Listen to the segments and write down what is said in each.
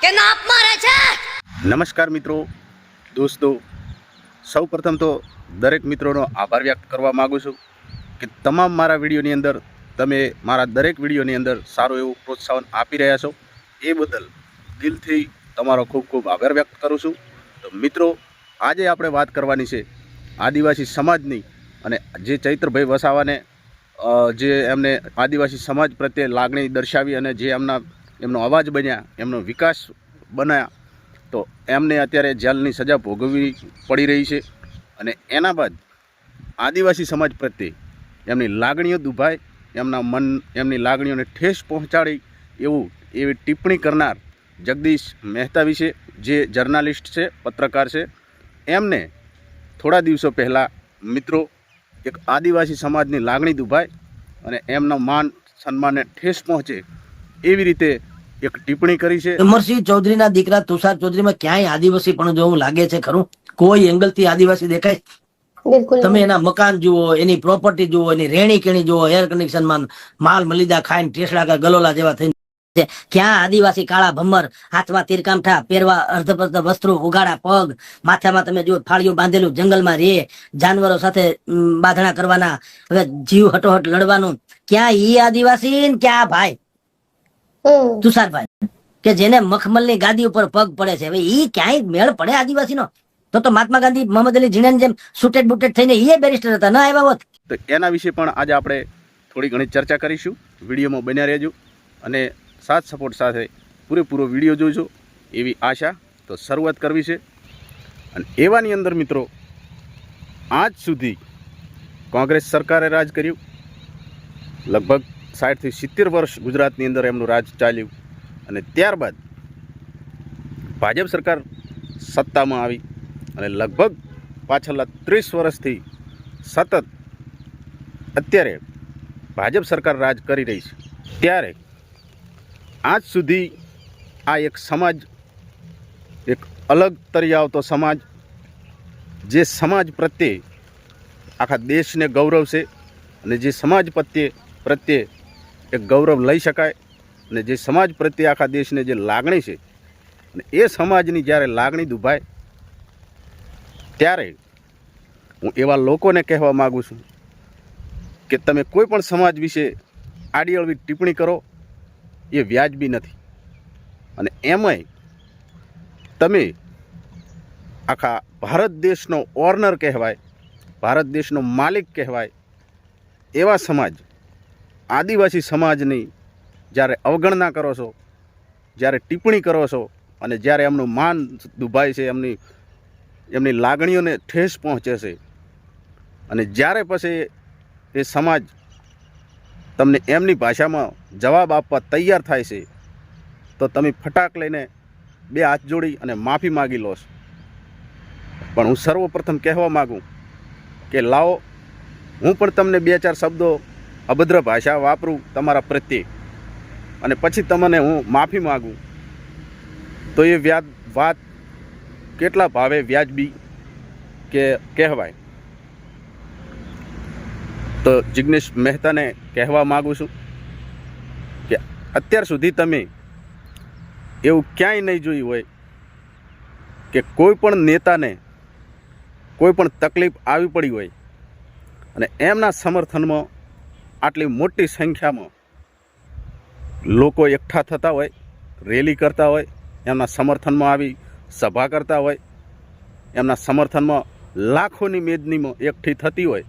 કે નાપ મારે છે? નમસ્કાર મિત્રો, દોસ્તો. સૌ પ્રથમ તો દરેક મિત્રોનો આભાર વ્યક્ત કરવા માગું છું કે તમામ મારા વિડીયોની અંદર તમે મારા દરેક વિડીયોની અંદર સારું એવું પ્રોત્સાહન આપી રહ્યા છો. એ બદલ દિલથી તમારો ખૂબ ખૂબ આભાર વ્યક્ત કરું છું. તો મિત્રો, આજે આપણે વાત કરવાની છે આદિવાસી સમાજની અને જે ચૈત્રભાઈ વસાવાને જે એમને આદિવાસી સમાજ પ્રત્યે લાગણી દર્શાવી અને જે એમના એમનો અવાજ બન્યા, એમનો વિકાસ બનાયા. તો એમને અત્યારે જેલની સજા ભોગવવી પડી રહી છે અને એના બાદ આદિવાસી સમાજ પ્રત્યે એમની લાગણીઓ દુભાય, એમના મન, એમની લાગણીઓને ઠેસ પહોંચાડી એવું એવી ટિપ્પણી કરનાર જગદીશ મહેતા વિશે જે જર્નાલિસ્ટ છે, પત્રકાર છે. એમને થોડા દિવસો પહેલાં મિત્રો એક આદિવાસી સમાજની લાગણી દુભાય અને એમના માન સન્માનને ઠેસ પહોંચે એવી રીતે એક ટિપ્પણી કરી છે. અમરસિંહ ચૌધરીના દીકરા તુષાર ચૌધરીમાં ક્યાંય આદિવાસી પણ જોવું લાગે છે ખરું? કોઈ એંગલથી આદિવાસી દેખાય? તમે એના મકાન જુઓ એની પ્રોપર્ટી જુઓ એની રેણી કેણી જુઓ એર કન્ડિશનમાં માલ મલિદા ખાઈને ટેસડા કે ગલોલા જેવા થઈને ક્યાં આદિવાસી કાળા ભમર હાથમાં તીરકામઠા પહેરવા અર્ધપર્ધ વસ્ત્રો ઉગાડા પગ માથામાં તમે જુઓ ફાળિયું બાંધેલું જંગલમાં રે જાનવરો સાથે બાંધણા કરવાના હવે જીવ હટોહટ લડવાનું. ક્યાં ઈ આદિવાસી ને ક્યાં ભાઈ? તુષારભાઈ, કે જેને મખમલની ગાદી ઉપર પગ પડે છે. હવે ઈ ક્યાંય મેળ પડે આદિવાસીનો? તો તો મહાત્મા ગાંધી, મોહમ્મદ અલી જીણાની જેમ સુટેડ બુટેડ થઈને એ બેરિસ્ટર હતા, ન આવ્યા હોત. તો એના વિશે પણ આજે આપણે થોડી ઘણી ચર્ચા કરીશું. વિડીયોમાં બન્યા રહેજો અને સાથ સપોર્ટ સાથે પૂરેપૂરો વીડિયો જોજો એવી આશા તો શરૂઆત કરવી છે. અને એવાની અંદર મિત્રો, આજ સુધી કોંગ્રેસ સરકારે રાજ કર્યું. લગભગ સાઠથી સિત્તેર વર્ષ ગુજરાતની અંદર એમનું રાજ ચાલ્યું અને ત્યારબાદ ભાજપ સરકાર સત્તામાં આવી અને લગભગ પાછળના ત્રીસ વર્ષથી સતત અત્યારે ભાજપ સરકાર રાજ કરી રહી છે. ત્યારે આજ સુધી આ એક સમાજ, એક અલગ તરી આવતો સમાજ, જે સમાજ પ્રત્યે આખા દેશને ગૌરવ છે અને જે સમાજ પ્રત્યે પ્રત્યે એક ગૌરવ લઈ શકાય અને જે સમાજ પ્રત્યે આખા દેશને જે લાગણી છે અને એ સમાજની જ્યારે લાગણી દુભાય, ત્યારે હું એવા લોકોને કહેવા માગું છું કે તમે કોઈ પણ સમાજ વિશે આડી અળવી ટિપ્પણી કરો, એ વ્યાજબી નથી. અને એમાંય તમે આખા ભારત દેશનો ઓર્નર કહેવાય, ભારત દેશનો માલિક કહેવાય, એવા સમાજ આદિવાસી સમાજની જ્યારે અવગણના કરો છો, જ્યારે ટિપ્પણી કરો છો અને જ્યારે એમનું માન દુભાય છે, એમની એમની લાગણીઓને ઠેસ પહોંચે છે અને જ્યારે પછી એ સમાજ તમને એમની ભાષામાં જવાબ આપવા તૈયાર થાય છે, તો તમે ફટાક લઈને બે હાથ જોડી અને માફી માગી લો છો. પણ હું સર્વપ્રથમ કહેવા માગું કે લાવો, હું પણ તમને બે ચાર શબ્દો અભદ્ર ભાષા વાપરું તમારા પ્રત્યે. અને પછી તમને હું માફી માગું. તો એ વ્યાજ વાત કેટલા ભાવે વ્યાજબી કે કહેવાય? તો જિગ્નેશ મહેતાને કહેવા માગું છું કે અત્યાર સુધી તમે એવું ક્યાંય નહીં જોયું હોય કે કોઈ પણ નેતાને કોઈ પણ તકલીફ આવી પડી હોય અને એમના સમર્થનમાં આટલી મોટી સંખ્યામાં લોકો એકઠા થતા હોય, રેલી કરતા હોય, એમના સમર્થનમાં આવી સભા કરતા હોય, એમના સમર્થનમાં લાખોની મેદનીમાં એકઠી થતી હોય,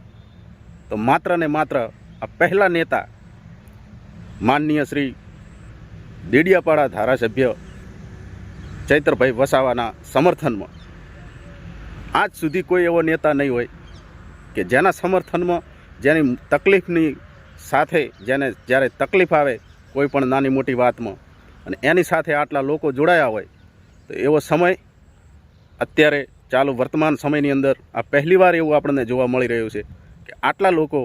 તો માત્ર ને માત્ર આ પહેલા નેતા માનનીય શ્રી દેડિયાપાડા ધારાસભ્ય ચૈત્રભાઈ વસાવાના સમર્થનમાં. આજ સુધી કોઈ એવો નેતા નહીં હોય કે જેના સમર્થનમાં જેની તકલીફની સાથે જેને જ્યારે તકલીફ આવે કોઈ પણ નાની મોટી વાતમાં અને એની સાથે આટલા લોકો જોડાયા હોય, તો એવો સમય અત્યારે ચાલુ વર્તમાન સમયની અંદર આ પહેલીવાર એવું આપણને જોવા મળી રહ્યું છે કે આટલા લોકો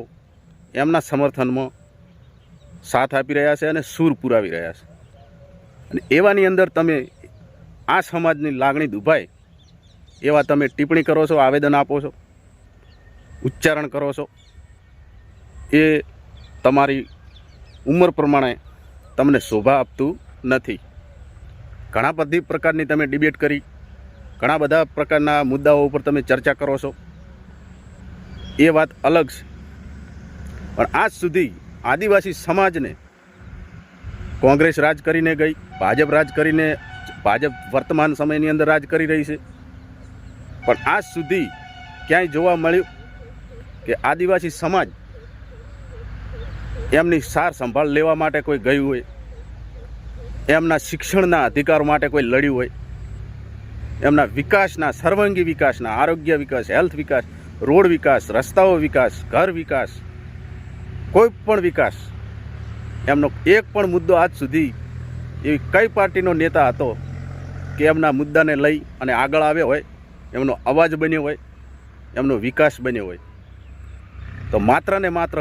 એમના સમર્થનમાં સાથ આપી રહ્યા છે અને સૂર પુરાવી રહ્યા છે. અને એવાની અંદર તમે આ સમાજની લાગણી દુભાય, એવા તમે ટિપ્પણી કરો છો, આવેદન આપો છો, ઉચ્ચારણ કરો છો, એ તમારી ઉંમર પ્રમાણે તમને શોભા આપતું નથી. ઘણા બધી પ્રકારની તમે ડિબેટ કરી, ઘણા બધા પ્રકારના મુદ્દાઓ ઉપર તમે ચર્ચા કરો છો. એ વાત અલગ છે. પણ આજ સુધી આદિવાસી સમાજને કોંગ્રેસ રાજ કરીને ગઈ, ભાજપ રાજ કરીને, ભાજપ વર્તમાન સમયની અંદર રાજ કરી રહી છે. પણ આજ સુધી ક્યાંય જોવા મળ્યું કે આદિવાસી સમાજ એમની સાર સંભાળ લેવા માટે કોઈ ગયું હોય, એમના શિક્ષણના અધિકારો માટે કોઈ લડ્યું હોય, એમના વિકાસના, સર્વાંગી વિકાસના, આરોગ્ય વિકાસ, હેલ્થ વિકાસ, રોડ વિકાસ, રસ્તાઓ વિકાસ, ઘર વિકાસ, કોઈ પણ વિકાસ, એમનો એક પણ મુદ્દો આજ સુધી એવી કઈ પાર્ટીનો નેતા હતો કે એમના મુદ્દાને લઈ અને આગળ આવ્યો હોય, એમનો અવાજ બન્યો હોય, એમનો વિકાસ બન્યો હોય. તો માત્ર ને માત્ર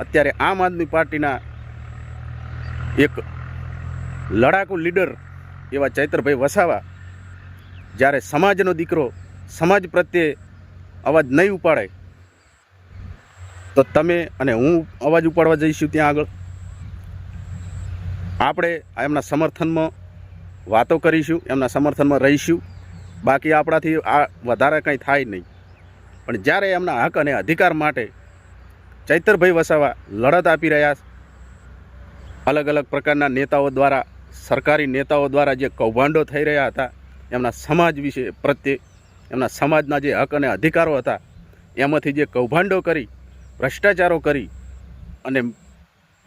અત્યારે આમ આદમી પાર્ટીના એક લડાકુ લીડર એવા ચૈત્રભાઈ વસાવા, જ્યારે સમાજનો દીકરો સમાજ પ્રત્યે અવાજ નહીં ઉપાડે, તો તમે અને હું અવાજ ઉપાડવા જઈશું ત્યાં આગળ. આપણે એમના સમર્થનમાં વાતો કરીશું, એમના સમર્થનમાં રહીશું. બાકી આપણાથી આ વધારે કંઈ થાય નહીં. પણ જ્યારે એમના હક અને અધિકાર માટે ચૈતરભાઈ વસાવા લડત આપી રહ્યા અલગ અલગ પ્રકારના નેતાઓ દ્વારા, સરકારી નેતાઓ દ્વારા જે કૌભાંડો થઈ રહ્યા હતા, એમના સમાજ વિશે પ્રત્યે, એમના સમાજના જે હક અને અધિકારો હતા, એમાંથી જે કૌભાંડો કરી, ભ્રષ્ટાચારો કરી અને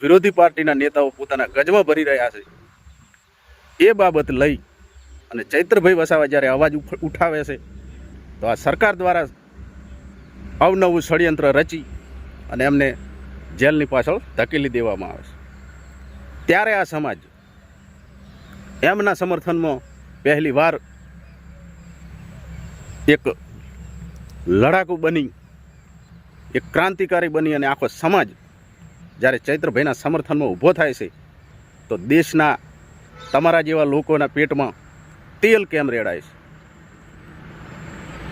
વિરોધી પાર્ટીના નેતાઓ પોતાના ગજમાં ભરી રહ્યા છે. એ બાબત લઈ અને ચૈત્રભાઈ વસાવા જ્યારે અવાજ ઉઠ- ઉઠાવે છે, તો આ સરકાર દ્વારા અવનવું ષડયંત્ર રચી અને એમને જેલની પાછળ ધકેલી દેવામાં આવે છે. ત્યારે આ સમાજ એમના સમર્થનમાં પહેલી વાર એક લડાકુ બની, એક ક્રાંતિકારી બની અને આખો સમાજ જ્યારે ચૈત્રભાઈના સમર્થનમાં ઊભો થાય છે, તો દેશના તમારા જેવા લોકોના પેટમાં તેલ કેમ રેડાય છે?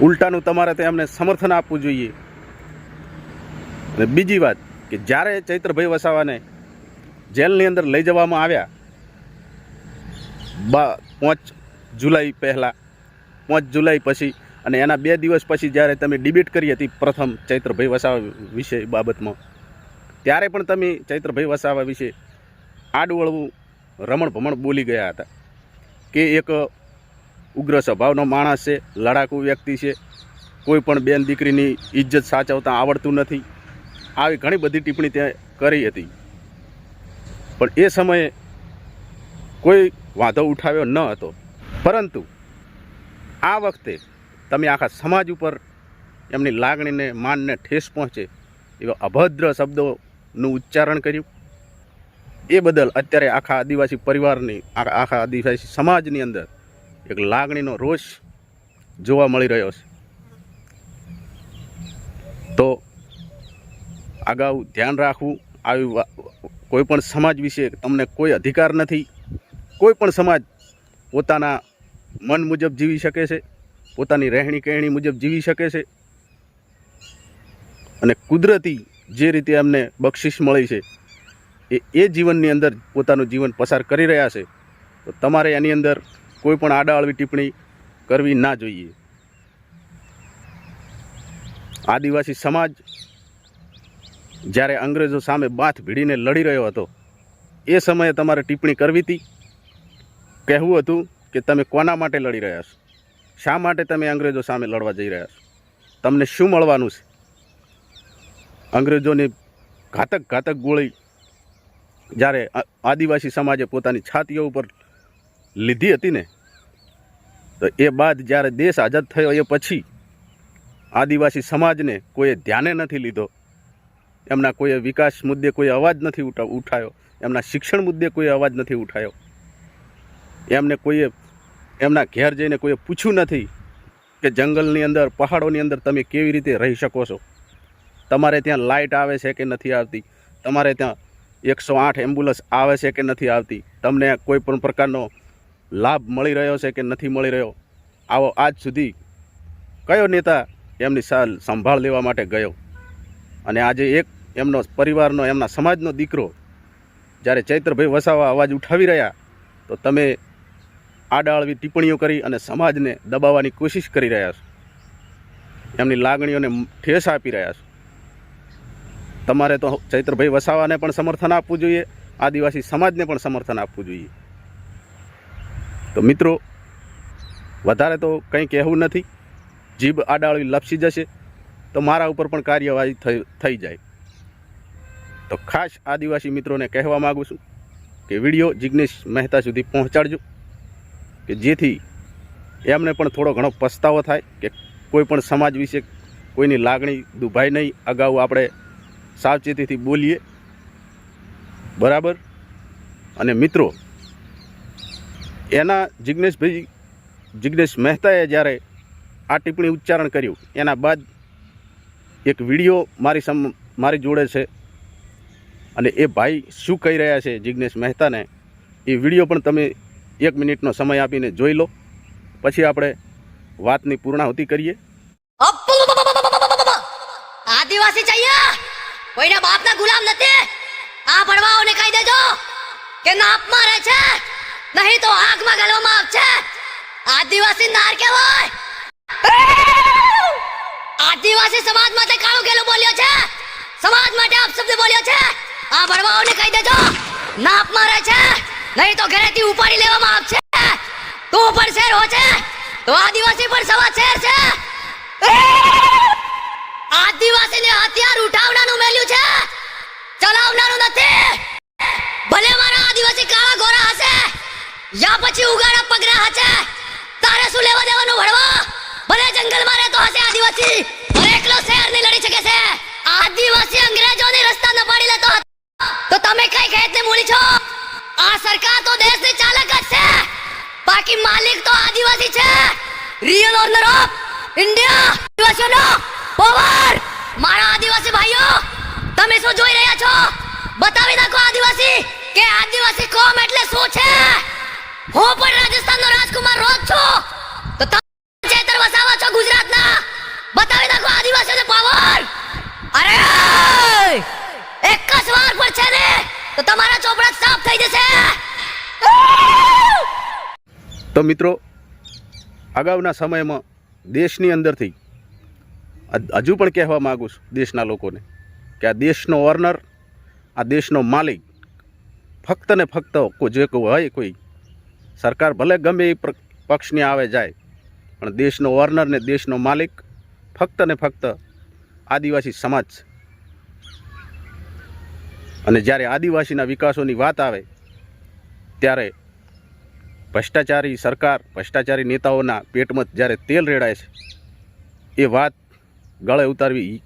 ઉલટાનું તમારે તો એમને સમર્થન આપવું જોઈએ. અને બીજી વાત કે જ્યારે ચૈત્રભાઈ વસાવાને જેલની અંદર લઈ જવામાં આવ્યા, બા, પાંચ જુલાઈ પહેલાં, પાંચ જુલાઈ પછી અને એના બે દિવસ પછી જ્યારે તમે ડિબેટ કરી હતી પ્રથમ ચૈત્રભાઈ વસાવા વિશે બાબતમાં, ત્યારે પણ તમે ચૈત્રભાઈ વસાવા વિશે આડવળવું રમણ ભમણ બોલી ગયા હતા કે એક ઉગ્ર સ્વભાવનો માણસ છે, લડાકુ વ્યક્તિ છે, કોઈ પણ બેન દીકરીની ઇજ્જત સાચવતા આવડતું નથી. આવી ઘણી બધી ટિપ્પણી ત્યાં કરી હતી. પણ એ સમયે કોઈ વાંધો ઉઠાવ્યો ન હતો. પરંતુ આ વખતે તમે આખા સમાજ ઉપર એમની લાગણીને માનને ઠેસ પહોંચે એવા અભદ્ર શબ્દોનું ઉચ્ચારણ કર્યું. એ બદલ અત્યારે આખા આદિવાસી પરિવારની, આખા આદિવાસી સમાજની અંદર એક લાગણીનો રોષ જોવા મળી રહ્યો છે. તો અગાઉ ધ્યાન રાખવું, આવી કોઈપણ કોઈ પણ સમાજ વિશે તમને કોઈ અધિકાર નથી. કોઈ પણ સમાજ પોતાના મન મુજબ જીવી શકે છે, પોતાની રહેણી કહેણી મુજબ જીવી શકે છે. અને કુદરતી જે રીતે એમને બક્ષિસ મળી છે, એ એ જીવનની અંદર પોતાનું જીવન પસાર કરી રહ્યા છે, તો તમારે એની અંદર કોઈ પણ આડાઅળવી ટિપ્પણી કરવી ના જોઈએ. આદિવાસી સમાજ જ્યારે અંગ્રેજો સામે બાથ ભીડીને લડી રહ્યો હતો, એ સમયે તમારે ટિપ્પણી કરવી હતી? કહેવું હતું કે તમે કોના માટે લડી રહ્યા છો? શા માટે તમે અંગ્રેજો સામે લડવા જઈ રહ્યા છો? તમને શું મળવાનું છે? અંગ્રેજોની ઘાતક ઘાતક ગોળી જ્યારે આદિવાસી સમાજે પોતાની છાતીઓ ઉપર લીધી હતી ને, તો એ બાદ જ્યારે દેશ આઝાદ થયો એ પછી આદિવાસી સમાજને કોઈએ ધ્યાને નથી લીધો એમના કોઈએ વિકાસ મુદ્દે કોઈ અવાજ નથી ઉઠાયો. એમના શિક્ષણ મુદ્દે કોઈ અવાજ નથી ઉઠાયો. એમને કોઈએ, એમના ઘેર જઈને કોઈએ પૂછ્યું નથી કે જંગલની અંદર, પહાડોની અંદર તમે કેવી રીતે રહી શકો છો? તમારે ત્યાં લાઇટ આવે છે કે નથી આવતી? તમારે ત્યાં એકસો આઠ એમ્બ્યુલન્સ આવે છે કે નથી આવતી? તમને કોઈ પણ પ્રકારનો લાભ મળી રહ્યો છે કે નથી મળી રહ્યો? આવો આજ સુધી કયો નેતા એમની સંભાળ લેવા માટે ગયો? અને આજે એક એમનો પરિવારનો, એમના સમાજનો દીકરો જ્યારે ચૈત્રભાઈ વસાવા અવાજ ઉઠાવી રહ્યા, તો તમે આડાળવી ટિપ્પણીઓ કરી અને સમાજને દબાવવાની કોશિશ કરી રહ્યા છો. એમની લાગણીઓને ઠેસ આપી રહ્યા છો. તમારે તો ચૈત્રભાઈ વસાવાને પણ સમર્થન આપવું જોઈએ, આદિવાસી સમાજને પણ સમર્થન આપવું જોઈએ. તો મિત્રો, વધારે તો કંઈ કહેવું નથી. જીભ આડાળવી લપસી જશે. તો મારા ઉપર પણ કાર્યવાહી થઈ જાય. તો ખાસ આદિવાસી મિત્રોને કહેવા માગું છું કે વીડિયો જિજ્ઞેશ મહેતા સુધી પહોંચાડજો, કે જેથી એમને પણ થોડો ઘણો પસ્તાવો થાય કે કોઈ પણ સમાજ વિશે કોઈની લાગણી દુભાઈ નહીં. અગાઉ આપણે સાવચેતીથી બોલીએ. બરાબર? અને મિત્રો, એના જિજ્ઞેશભાઈ જિજ્ઞેશ મહેતાએ જ્યારે આ ટિપ્પણી ઉચ્ચારણ કર્યું, એના બાદ એક વીડિયો મારી સમ મારી જોડે છે અને એ ભાઈ શું કહી રહ્યા છે જિજ્ઞેશ મહેતાને એ વીડિયો પણ તમે એક મિનિટનો સમય આપીને જોઈ લો પછી આપણે વાતની પૂર્ણાહુતિ કરીએ આદિવાસી જઈએ કોઈના બાપના ગુલામ નથી આ ભણવાઓને કહી દેજો કે નાપમાં રહે છે નહીં તો આગમાં ગાલવામાં આવશે આદિવાસી નાર કહેવાય આદિવાસી સમાજ માટે કાળો કેલો બોલ્યો છે? સમાજ માટે આપ શબ્દ બોલ્યો છે? આ ભરવાઓને કહી દેજો. ના આપ મારે છે. નહીં તો ઘરેથી ઉપાડી લેવામાં આવશે. તું પણ શેર હો છે. તો આદિવાસી પણ સવા શેર છે. આદિવાસીને હથિયાર ઉઠાવનાનું મેલ્યું છે. ચલાવનારું નથી. ભલે મારા આદિવાસી કાળા ગોરા હશે. યા પછી ઉગાડા પગરા હશે તારે શું લેવા દેવાનું ભણવા? ભલે જંગલમાં હશે આદિવાસી એકલો શહેરની લડી શકે છે. આદિવાસી અંગ્રેજોની રસ્તા ન પાડી લેતો હતો. તો તમે કઈ ખેતને મૂળી છો? આ સરકાર તો દેશની ચાલક જ છે. બાકી માલિક તો આદિવાસી છે. રિયલ ઓનર ઓફ ઇન્ડિયા આદિવાસીઓનો પાવર મારા આદિવાસી ભાઈઓ, તમે શું જોઈ રહ્યા છો? બતાવી નાખો આદિવાસી કે આદિવાસી કોમ એટલે શું છે? હું પણ રાજસ્થાનનો રાજકુમાર રોજ છું તો તમે ચેતર વસાવા છો ગુજરાતના બતાવી નાખો આદિવાસીઓને પાવર અરે એક જ વાર પર છે ને તો તમારા ચોપડા સાફ થઈ જશે તો મિત્રો, અગાઉના સમયમાં દેશની અંદરથી હજુ પણ કહેવા માગું છું દેશના લોકોને, કે આ દેશનો ઓર્નર આ દેશનો માલિક, ફક્ત ને ફક્ત જે કોઈ હોય, કોઈ સરકાર ભલે ગમે એ પક્ષની આવે જાય, પણ દેશનો ઓર્નર ને દેશનો માલિક ફક્ત ને ફક્ત આદિવાસી સમાજ અને જ્યારે આદિવાસીના વિકાસોની વાત આવે, ત્યારે ભ્રષ્ટાચારી સરકાર, ભ્રષ્ટાચારી નેતાઓના પેટમાં જ્યારે તેલ રેડાય છે, એ વાત ગળે ઉતારવી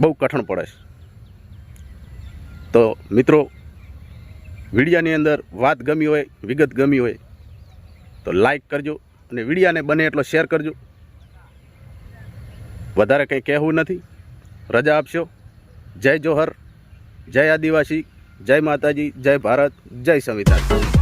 બહુ કઠણ પડે છે. તો મિત્રો, વિડીયાની અંદર વાત ગમી હોય, વિગત ગમી હોય, તો લાઈક કરજો અને વિડીયાને બને એટલો શેર કરજો. વધારે કંઈ કહેવું નથી. રજા આપશો. જય જોહર, જય આદિવાસી, જય માતાજી, જય ભારત, જય સંવિધાન.